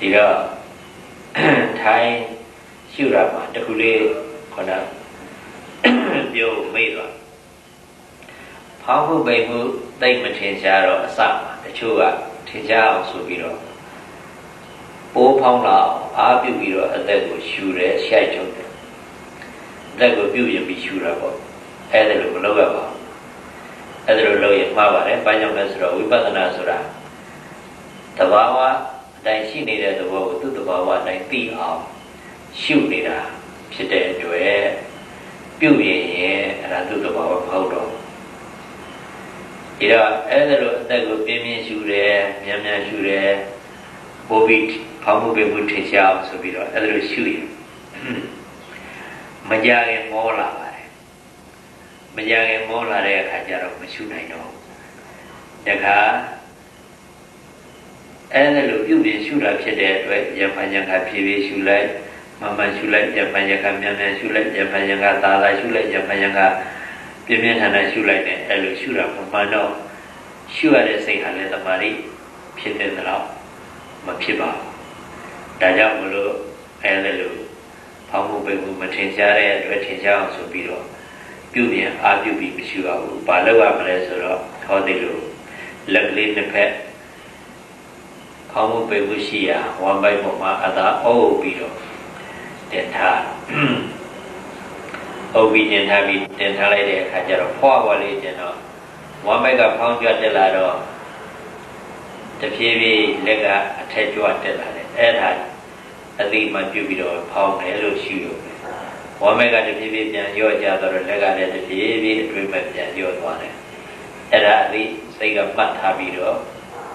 ဒီတော့ထိုင်းရှုတာမှာတခုလေးခဏပြောမိသွားဖောင်းမှုပိန်မှုတိတ်မထင်ရှားတော့အစမှာတချို့ကထင်ရှားအောင်ဆိုပြီးတော့ပိုးဖောင်းလာအောင်အားပြုပြီးတော့အသက်ကိုရှူတယ်ရှိုက်ချုပ်တယ်အသက်ကိုပြုတ်ရင်ပြီးရှူတာပေါ့အဲ့ဒါလိုမလုပ်ရပါဘူးအဲ့ဒါလိုလုပ်ရင်မှားပါတယ်ဘာကြောင့်လဲဆိုတော့ဝိပဿနာဆိုတာတဘာဝအ တိုင်းရှိနေတဲ့သဘောကိုသူ့တဘာဝအတိုင်းသိအောင်ရှုနေတာဖြစ်တဲ့အတွက်ပြုတ်ရင်ရင်အဲ့ဒါသူ့တဘာဝမဟုတ်တော့ဘူးဒီတော့အဲ့ဒါလိုအသက်ကိုပြင်းပြင်းရှူတယ်မြန်မြန်ရှူတယ်ပိုပြီးဖောင်းမှုပဲမှုထင်ရှားအောင်ဆိုပြီးတော့အဲ့ဒါလိုရှူရင်မကြခင်မောလာပါတယ်မကြခင်မောလာတဲ့အခါကျတော့မရှူနိုင်တော့ဘူးတခါ အဲ့ဒါလိုပြုပြင်ရှူတာဖြစ်တဲ့အတွက်ရံဖန်ရံခါဖြည်းဖြည်းရှူလိုက်မမှန်ရှူလိုက်ရံဖန်ရံခါမြန်မြန်ရှူလိုက်ရံဖန်ရံခါသာသာရှူလိုက်ရံဖန်ရံခါပြင်းပြင်းထန်ထန်ရှုလိုက်တယ်အဲ့လိုရှုတာမမှန်တော့ရှုရတဲ့စိတ်ဟာလည်းတမာရီဖြစ်တဲ့တော့မဖြစ်ပါဘူးဒါကြောင့်မလို့အဲ့ဒါလိုဖောင်းမှုပိတ်မှုမထင်ရှားတဲ့အတွက်ထင်ရှားအောင်ဆိုပြီးတော့ပြုပြင်အားပြုပြီးမရှိပါဘူးဘာလို့ရမလဲဆိုတော့ဟောဒီလိုလက်ကလေးတစ်ဖက် ဖောင်းမှုပိတ်မှုရှိရာဝမ်းပိုက်ပေါ်မှာအသာအုပ်ပြီးတော့တင်ထားအုပ်ပြီးတင်ထားပြီးတင်ထားလိုက်တဲ့အခါကျတော့ဖွာဖွာလေးတင်တော့ဝမ်းဘက်ကဖောင်းကြွတက်လာတော့တဖြည်းဖြည်းလက်ကအထက်ကြွတက်လာတယ်အဲ့ဒါအသိမှပြုပြီးတော့ဖောင်းတယ်လို့ရှိလို့ပဲဝမ်းဘက်ကတဖြည်းဖြည်းပြန်ရော့ကြတော့လက်ကလည်းတဖြည်းဖြည်းအတွင်းဘက်ပြန်ရော့သွားတယ်အဲ့ဒါအသိစိတ်ကမှတ်ထားပြီးတော့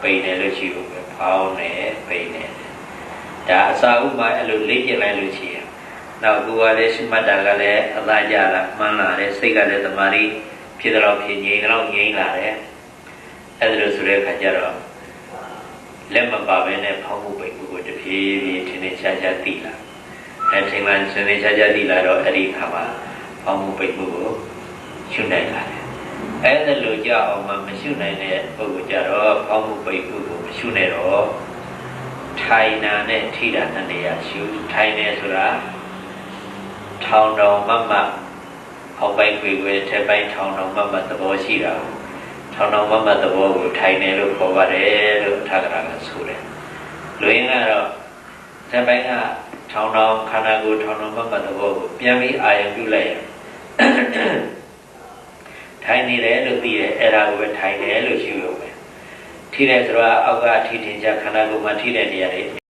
ပိန်တယ်လို့ရှိလို့ပဲဖောင်းတယ်ပိန်တယ်ဒါအစာဥမှာအဲ့လိုလေ့ကျင့်လိုက်လို့ရှိရင်နောက်ကိုယ်ကလည်းရှိမှတ်တာကလည်းအသာကြလာမှန်းလာတယ်စိတ်ကလည်းတမာရီဖြစ်တော့ဖြစ်ငြိမ်တော့ငြိမ်လာတယ်အဲ့ဒါလို့ဆိုတဲ့အခါကျတော့လက်မပါဘဲနဲ့ဖောင်းမှုပိတ်မှုကိုတဖြည်းဖြည်းထင်းထင်းရှားရှားသိလာအဲထင်းမှန်ထင်းထင်းရှားရှားသိလာတော့အဲ့ဒီခါမှာဖောင်းမှုပိတ်မှုကိုရှုနိုင်လာတယ်အဲ့ဒါလို့ကြအောင်မှမရှုနိုင်တဲ့ပုဂ္ဂိုလ်ကြတော့ ဖောင်းမှုပိတ်မှုကိုမရှုနဲ့တော့ထိုင်နာနဲ့ထိတာနဲ့နေရာရှုထိုင်နေဆိုတာထောင်တော်မမအောက်ပိုင်းခွေခွေထက်ပိုင်းထောင်တော်မမသဘောရှိတာထောင်တော်မမသဘောကိုထိုင်တယ်လို့ခေါ်ပါတယ်လို့ထာဂရကဆိုတယ်လူရင်းကတော့ထက်ပိုင်းကထောင်တော်ခန္ဓာကိုယ်ထောင်တော်မမသဘောကိုပြန်ပြီးအာရုံပြုလိုက်ရင်ထိုင်နေတယ်လို့သိတယ်အဲ့ဒါကိုပဲထိုင်တယ်လို့ရှုရုံပဲ ထိတယ်ဆိုတော့အောက်ကထိထင်ကြခန္ဓာကိုယ်မှာထိတဲ့နေရာတွေ